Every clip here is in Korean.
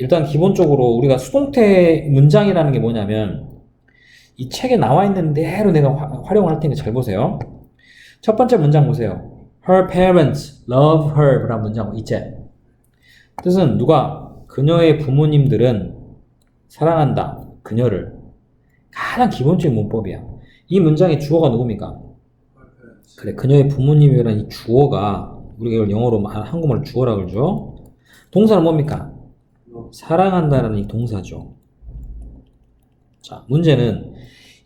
일단 기본적으로 우리가 수동태 문장이라는 게 뭐냐면 이 책에 나와 있는 대로 내가 화- 활용을 할 테니까 잘 보세요. 첫 번째 문장 보세요. Her parents love her 라는 문장 있제. 뜻은 누가 그녀의 부모님들은 사랑한다. 그녀를. 가장 기본적인 문법이야. 이 문장의 주어가 누굽니까? 그래, 그녀의 부모님이라는 이 주어가 우리가 영어로 말- 한국말로 주어라 그러죠. 동사는 뭡니까? 사랑한다라는 이 동사죠. 자, 문제는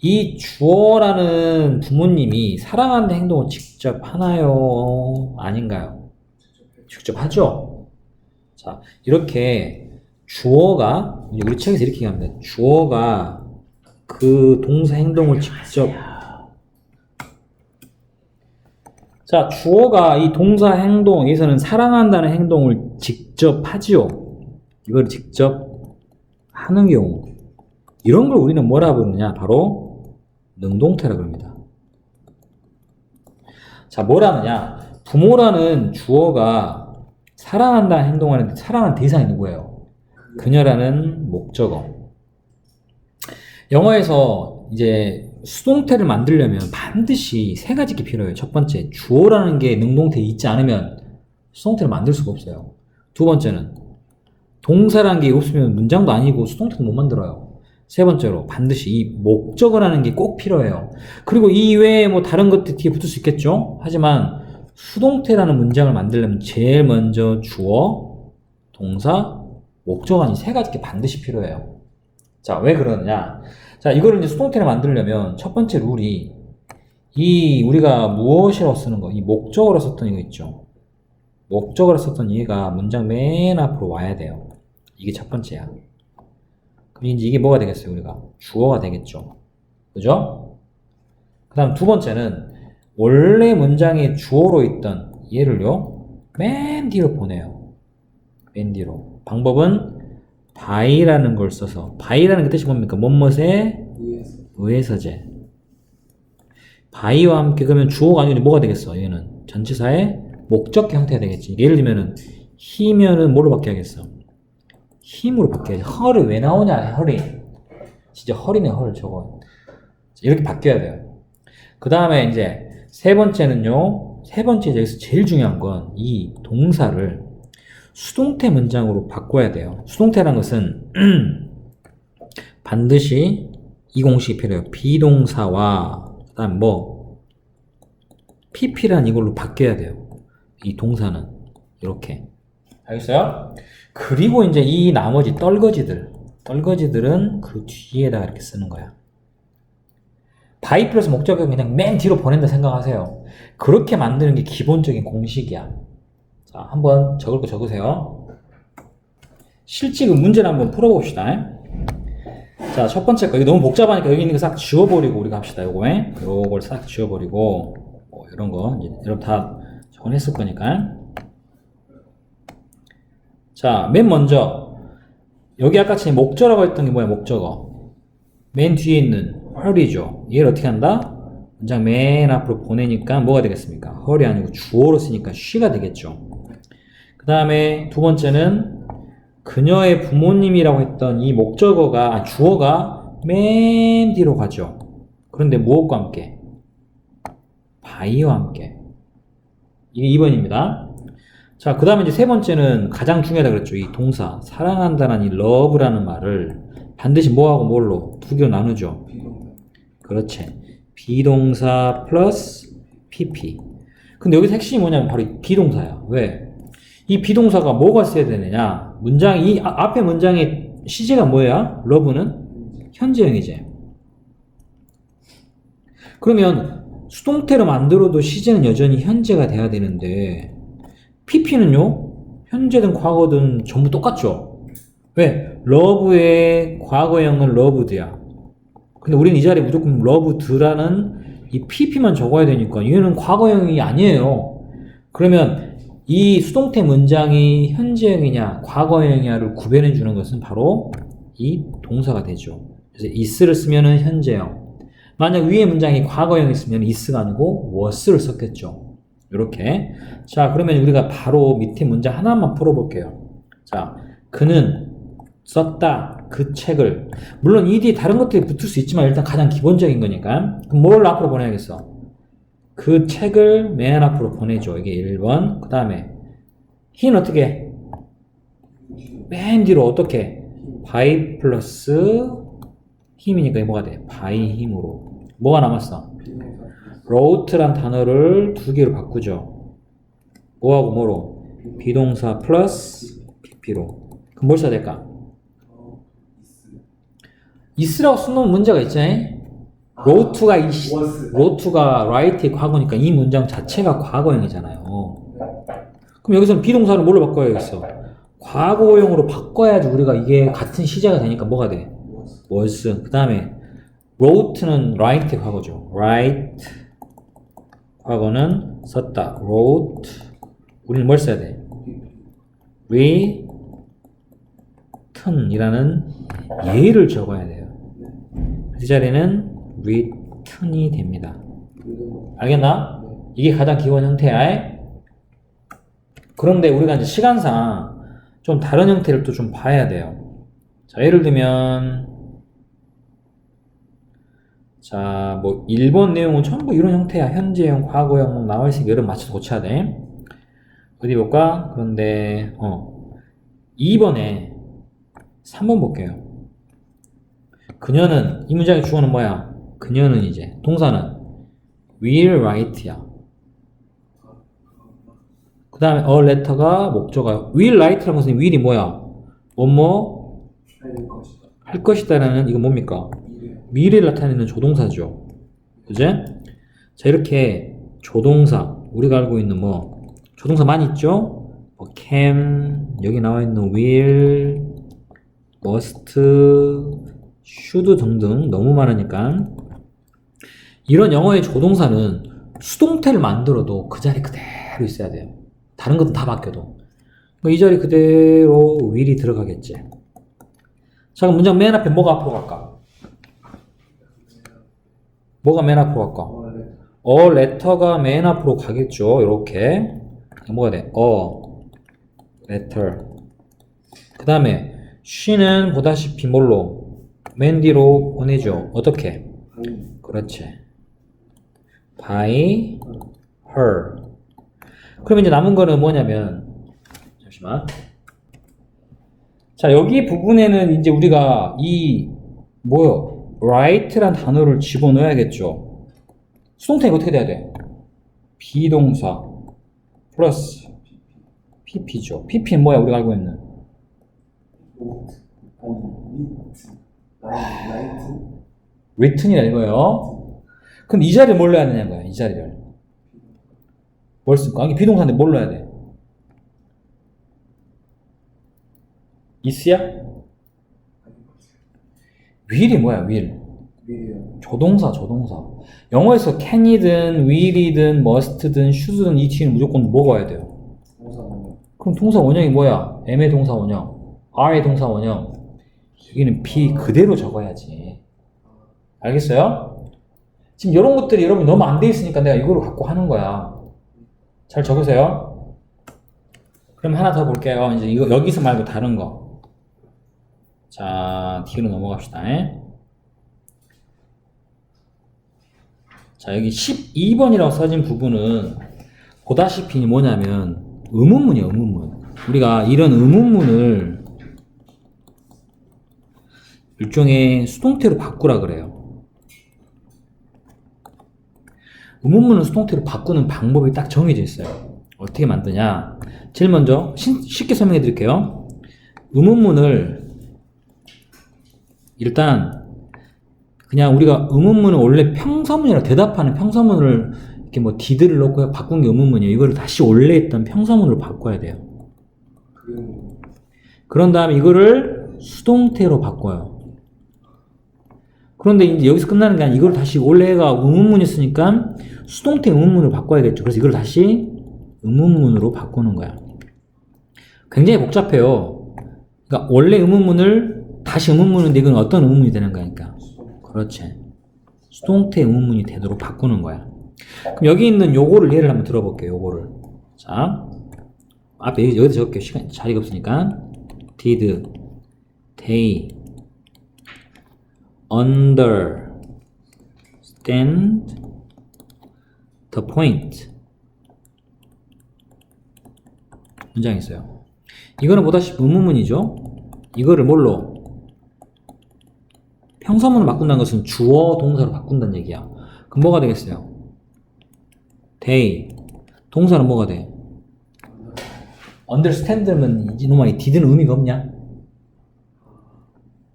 이 주어라는 부모님이 사랑하는 행동을 직접 하나요? 아닌가요? 직접 하죠. 자, 이렇게 주어가 우리 책에서 이렇게 얘기합니다. 주어가 그 동사 행동을 직접 자, 주어가 이 동사 행동에서는 사랑한다는 행동을 직접 하지요. 이걸 직접 하는 경우. 이런 걸 우리는 뭐라 부르느냐? 바로 능동태라 그럽니다. 자, 뭐라느냐? 부모라는 주어가 사랑한다는 행동하는데 사랑하는 대상이 누구예요? 그녀라는 목적어. 영어에서 이제 수동태를 만들려면 반드시 세 가지 게 필요해요. 첫 번째, 주어라는 게 능동태에 있지 않으면 수동태를 만들 수가 없어요. 두 번째는 동사라는 게 없으면 문장도 아니고 수동태도 못 만들어요. 세 번째로 반드시 이 목적어라는 게 꼭 필요해요. 그리고 이 외에 뭐 다른 것들 뒤에 붙을 수 있겠죠. 하지만 수동태라는 문장을 만들려면 제일 먼저 주어, 동사, 목적어 아니 세 가지 게 반드시 필요해요. 자, 왜 그러느냐? 자, 이거를 이제 수동태를 만들려면 첫 번째 룰이 이 우리가 무엇이라고 쓰는 거, 이 목적어로 썼던 이거 있죠. 목적어로 썼던 얘가 문장 맨 앞으로 와야 돼요. 이게 첫 번째야. 그럼 이제 이게 뭐가 되겠어요, 우리가? 주어가 되겠죠. 그죠? 그 다음 두 번째는 원래 문장의 주어로 있던 얘를요, 맨 뒤로 보내요. 맨 뒤로. 방법은 by라는 걸 써서, by라는 게 뜻이 뭡니까? 뭐뭇에 의해서제. by와 함께 그러면 주어가 아니고 뭐가 되겠어? 얘는 전치사의 목적격 형태가 되겠지. 예를 들면은 히면은 뭐로 바뀌어야겠어? 힘으로 바뀌어야지. 헐이 왜 나오냐? 헐이. 진짜 헐이네 헐 저거. 이렇게 바뀌어야 돼요. 그 다음에 이제 세 번째는요. 세 번째 여기서 제일 중요한 건 이 동사를 수동태 문장으로 바꿔야 돼요. 수동태라는 것은 반드시 이 공식이 필요해요. 비동사와 그다음 뭐 pp란 이걸로 바뀌어야 돼요. 이 동사는 이렇게 알겠어요? 그리고 이제 이 나머지 떨거지들 떨거지들은 그 뒤에다가 이렇게 쓰는 거야. 바이 플러스 목적을 그냥 맨 뒤로 보낸다 생각하세요. 그렇게 만드는 게 기본적인 공식이야. 자, 한번 적을 거 적으세요. 실직은 문제를 한번 풀어봅시다. 자, 첫 번째 거. 이거 너무 복잡하니까 여기 있는 거 싹 지워버리고 우리가 합시다. 요거에. 요걸 싹 지워버리고, 뭐 이런 거. 여러분 다 정했을 거니까. 자, 맨 먼저. 여기 아까 전에 목적어라고 했던 게 뭐야, 목적어. 맨 뒤에 있는 헐이죠. 얘를 어떻게 한다? 문장 맨 앞으로 보내니까 뭐가 되겠습니까? 헐이 아니고 주어로 쓰니까 쉬가 되겠죠. 그 다음에 두 번째는 그녀의 부모님이라고 했던 이 목적어가, 아, 주어가 맨 뒤로 가죠. 그런데 무엇과 함께? 바이와 함께. 이게 2번입니다. 자, 그 다음에 이제 세 번째는 가장 중요하다 그랬죠. 이 동사. 사랑한다는 이 love라는 말을 반드시 뭐하고 뭘로 두 개로 나누죠. 그렇지. 비동사 플러스 pp. 근데 여기서 핵심이 뭐냐면 바로 이 비동사야. 왜? 이 비동사가 뭐가 있어야 되느냐? 문장, 이 아- 앞에 문장의 시제가 뭐야? 러브는 현재형이지. 그러면 수동태로 만들어도 시제는 여전히 현재가 돼야 되는데, pp는요? 현재든 과거든 전부 똑같죠? 왜? 러브의 과거형은 러브드야. 근데 우리는 이 자리에 무조건 러브드라는 이 pp만 적어야 되니까 얘는 과거형이 아니에요. 그러면 이 수동태 문장이 현재형이냐 과거형이냐를 구별해 주는 것은 바로 이 동사가 되죠. 그래서 is를 쓰면은 현재형. 만약 위에 문장이 과거형이 있으면 is가 아니고 was를 썼겠죠. 이렇게. 자, 그러면 우리가 바로 밑에 문장 하나만 풀어볼게요. 자, 그는 썼다. 그 책을. 물론 이 뒤에 다른 것들이 붙을 수 있지만 일단 가장 기본적인 거니까. 그럼 뭘 앞으로 보내야겠어? 그 책을 맨 앞으로 보내줘. 이게 1번. 그 다음에 흰 어떻게 해? 맨 뒤로 어떻게? by 플러스 힘이니까 뭐가 돼? by 힘으로. 뭐가 남았어? Wrote란 단어를 두 개로 바꾸죠. 뭐하고 뭐로? 비동사 플러스 pp로. 그럼 뭘 써야 될까? is라고 쓰는 문제가 있잖아요. wrote가 이 wrote가 write의 과거니까 이 문장 자체가 과거형이잖아요. 그럼 여기서는 비동사를 뭘로 바꿔야겠어? 과거형으로 바꿔야지 우리가 이게 같은 시제가 되니까 뭐가 돼? was. 그 다음에 wrote는 write의 과거죠. write. 과거는 썼다. wrote. 우리는 뭘 써야 돼? written이라는 예를 적어야 돼요. 이 자리는 written이 됩니다. 알겠나? 이게 가장 기본 형태야. 그런데 우리가 이제 시간상 좀 다른 형태를 또 좀 봐야 돼요. 자, 예를 들면, 자, 뭐, 1번 내용은 전부 이런 형태야. 현재형, 과거형 뭐 있으니까 여름 맞춰서 고쳐야 돼. 어디 볼까? 그런데, 어, 2번에 3번 볼게요. 그녀는, 이 문장의 주어는 뭐야? 그녀는 이제, 동사는 will write야. 그 다음에 a letter가 목적어야. will write라는 것은 will이 뭐야? 뭐뭐 할 것이다. 할 것이다라는 이거 뭡니까? 미래. 미래를 나타내는 조동사죠. 그제? 자, 이렇게 조동사, 우리가 알고 있는 뭐, 조동사 많이 있죠? 뭐, can, 여기 나와 있는 will, must, should 등등 너무 많으니까. 이런 영어의 조동사는 수동태를 만들어도 그 자리 그대로 있어야 돼요. 다른 것도 다 바뀌어도. 뭐이 자리 그대로 will이 들어가겠지. 자, 그럼 문장 맨 앞에 뭐가 앞으로 갈까? 뭐가 맨 앞으로 갈까? 어 letter가 맨 앞으로 가겠죠. 이렇게 뭐가 돼? 어 letter. 그 다음에 she는 보다시피 뭘로 맨 뒤로 보내죠. 어떻게? 방 그렇지. by her. 그러면 이제 남은 거는 뭐냐면 잠시만. 자 여기 부분에는 이제 우리가 이 뭐요? Write란 단어를 집어넣어야겠죠. 수동태가 어떻게 돼야 돼? 비동사 플러스 pp죠. pp는 뭐야? 우리가 알고 있는 written이라 이거예요. 그럼 이 자리를 뭘 넣어야 되냐는 거야. 이 자리를. 뭘 쓸까? 이게 비동사인데 뭘 넣어야 돼? is야? Will이 뭐야? will. 조동사, 조동사. 영어에서 can이든 will이든 must든 should든 이 뒤에는 무조건 와야 돼요? 그럼 동사 원형이 뭐야? M의 동사 원형, R의 동사 원형. 여기는 B 그대로 적어야지. 알겠어요? 지금 이런 것들이 여러분 너무 안 돼 있으니까 내가 이거를 갖고 하는 거야. 잘 적으세요. 그럼 하나 더 볼게요. 이제 이거 여기서 말고 다른 거. 자, 뒤로 넘어갑시다. 예? 자, 여기 12번이라고 써진 부분은 보다시피 뭐냐면 의문문이에요, 의문문. 우리가 이런 의문문을 일종의 수동태로 바꾸라 그래요. 의문문을 수동태로 바꾸는 방법이 딱 정해져 있어요. 어떻게 만드냐? 제일 먼저 신- 쉽게 설명해 드릴게요. 의문문을 일단 그냥 우리가 의문문은 원래 평서문이라 대답하는 평서문을 이렇게 뭐 디드를 넣고 바꾼 게 의문문이에요. 이거를 다시 원래 있던 평서문으로 바꿔야 돼요. 그런 다음에 이거를 수동태로 바꿔요. 그런데 이제 여기서 끝나는 게 아니라 이걸 다시 원래가 의문문이었으니까 수동태 의문문으로 바꿔야겠죠. 그래서 이걸 다시 의문문으로 바꾸는 거야. 굉장히 복잡해요. 그러니까 원래 의문문을 다시 의문문인데 이건 어떤 의문문이 되는 거니까. 그렇지. 수동태 의문문이 되도록 바꾸는 거야. 그럼 여기 있는 요거를 예를 한번 들어볼게요. 요거를. 자, 앞에 여기- 여기다 적을게요. 시간, 자리가 없으니까. did they understand the point. 문장 있어요. 이거는 보다시피 의문문이죠. 이거를 뭘로? 평서문을 바꾼다는 것은 주어 동사로 바꾼다는 얘기야. 그럼 뭐가 되겠어요? they. 동사는 뭐가 돼? understand면 이놈아 이 did는 의미가 없냐?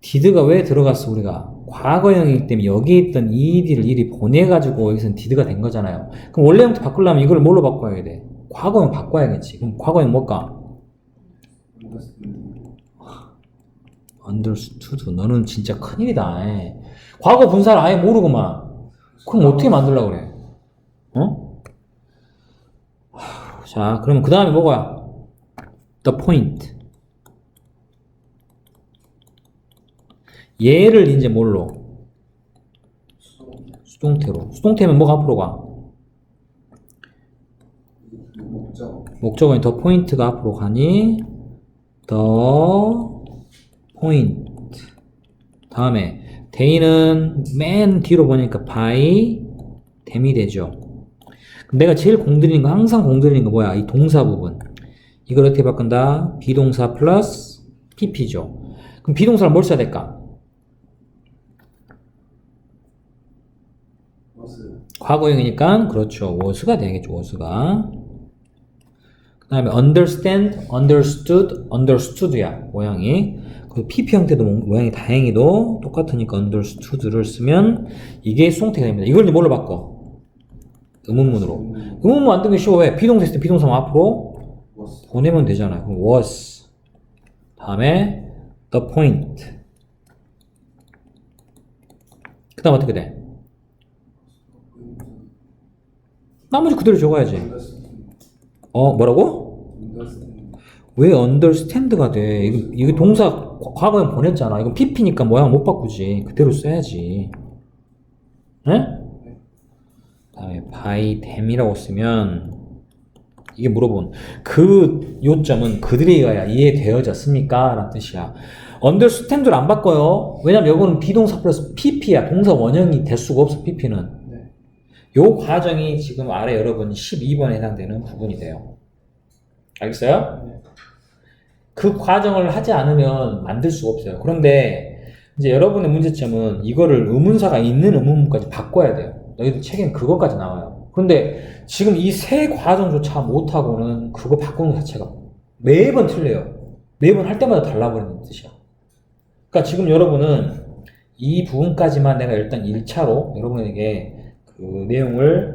did가 왜 들어갔어 우리가? 과거형이기 때문에 여기에 있던 ed를 일이 보내가지고 여기서는 did가 된 거잖아요. 그럼 원래 형태 바꾸려면 이걸 뭘로 바꿔야 돼? 과거형 바꿔야겠지. 그럼 과거형 뭘까? Understood. 너는 진짜 큰일이다. 에. 과거 분사를 아예 모르고만. 그럼 어떻게 만들려고 그래? 어? 하, 자, 그러면 그 다음에 뭐가? The point. 얘를 이제 뭘로? 수동태로. 수동태면 뭐가 앞으로 가? 목적 목적어인 더 포인트가 앞으로 가니 더 포인트 다음에 데이는 맨 뒤로 보니까 by 댐이 되죠. 내가 제일 공들이는 거 항상 공들이는 거 뭐야? 이 동사 부분. 이걸 어떻게 바꾼다? 비동사 플러스 pp죠. 그럼 비동사를 뭘 써야 될까? 과거형이니까 그렇죠. was가 되겠죠 was가. 그 다음에 understand, understood, understood야 모양이 그 PP 형태도 모- 모양이 다행히도 똑같으니까 understood를 쓰면 이게 수동태가 됩니다 이걸 이제 뭘로 바꿔? 의문문으로 의문문 만들기 쉬워 왜? 비동사 있을 때 비동사만 앞으로 보내면 되잖아요 그럼 was 다음에 the point 그 다음 어떻게 돼? 나머지 그대로 적어야지 어 뭐라고? 왜 understand가 돼? 이거, 이거 동사 과- 과거에 보냈잖아. 이건 pp니까 모양 못 바꾸지. 그대로 써야지. 네? 다음에 by them이라고 쓰면 이게 물어본 그 요점은 그들에 의하여 이해되어졌습니까? 라는 뜻이야. understand를 안 바꿔요. 왜냐면 이거는 비동사 플러스 pp야. 동사 원형이 될 수가 없어, pp는. 네 요 과정이 지금 아래 여러분 12번에 해당되는 부분이 돼요. 알겠어요? 네. 그 과정을 하지 않으면 만들 수가 없어요. 그런데 이제 여러분의 문제점은 이거를 의문사가 있는 의문문까지 바꿔야 돼요. 너희들 책엔 그것까지 나와요. 그런데 지금 이 세 과정조차 못하고는 그거 바꾸는 것 자체가 매번 틀려요. 매번 할 때마다 달라버리는 뜻이야. 그러니까 지금 여러분은 이 부분까지만 내가 일단 1차로 여러분에게 그 내용을